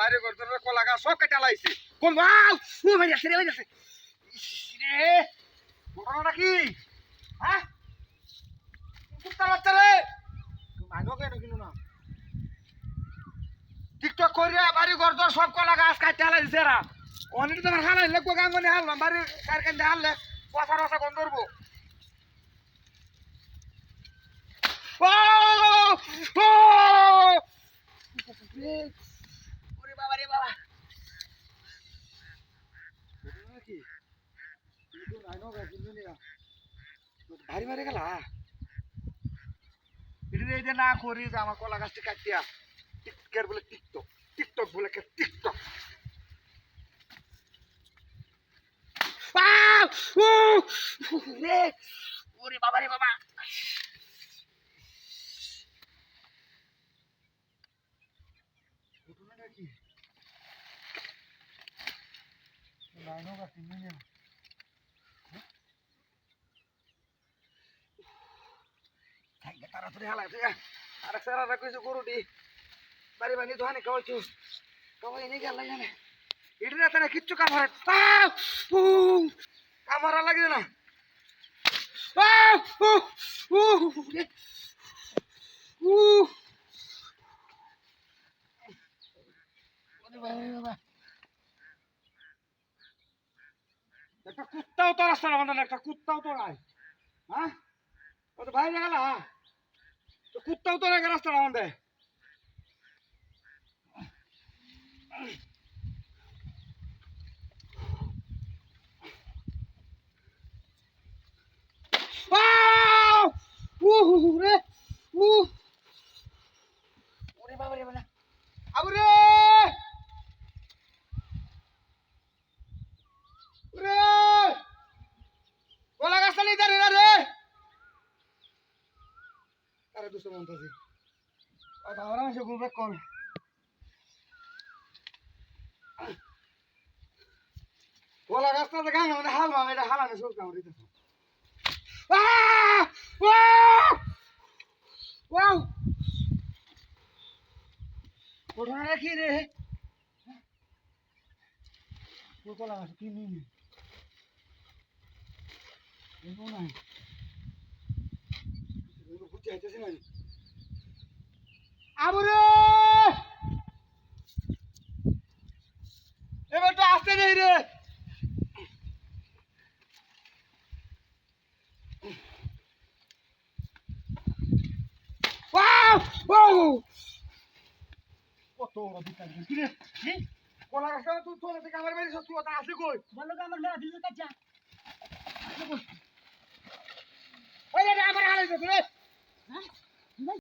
বাইরে করতে কলা গাছ সব কেটে লাইছে কোন বাউ ও ভাই আছে রে ভাই আছে রে ঘটনাটা কি হ্যাঁ কুত্তা বাচ্চা রে মাইনো কেন কিনো না টিকটক করিয়া বাড়ি ঘর দর সব কলা গাছ কাটতে লাইছে এরা অনেক তোমার হালাই লাগবো গাঙ্গনে হারলাম বাড়ি কারখানে হারলে পচা রসা গন্ধ করব Oh! Oh! বাবা রে বাবা। ভারী মারে গেলা? এই যে না করি যে আমার কলা গাছটি কাটিয়া টিকটকের বলে টিকটক টিকটক বলে টিকটক! ওরে বাবা রে! বাবা! ঘটনাটা কি? লাইনও কাটি নিয়ে তাড়াতাড়ি হালা তুই আর সারা রাখিস গরুটি বাড়ি বাড়ি দোহানে খাওয়াইছু খাওয়াই নিয়ে গেল জানে এটা তারা কিচ্ছু কামড়ে কামড়া লাগে না বাবা রে বাবা। একটা কুত্তাও তো রাস্তার আমাদের একটা কুত্তাও তো নাই হ্যাঁ? ও তো বাইরে গেল। তো কুত্তাও তো রাস্তার আমাদের আউ! উহ, রে! উহ! ওরে বাবা রে বাবা। আবু রে! রে! কলা গাছটা নিয়ে দাঁড়িয়ে রে আরে দুশো মন্তাজি আমার মাসে ঘুরবে কল। কলা গাছটা গাঙে মানে হাল মামে এটা হালানো সব কামড় আহ! ওয়াও! ঘটনাটা কি রে কলা গাছ কি নিয়ে এগো নাই। এগো বুঝতে আইতেছে না আবুরে! এবার তো আসতে নেই রে। কত বড় কি কলা গাছটা তুই তোলা থেকে আমার বাড়ি সত্যি কথা আসে কই? বলো আমার মেলা দিল কাচ্চা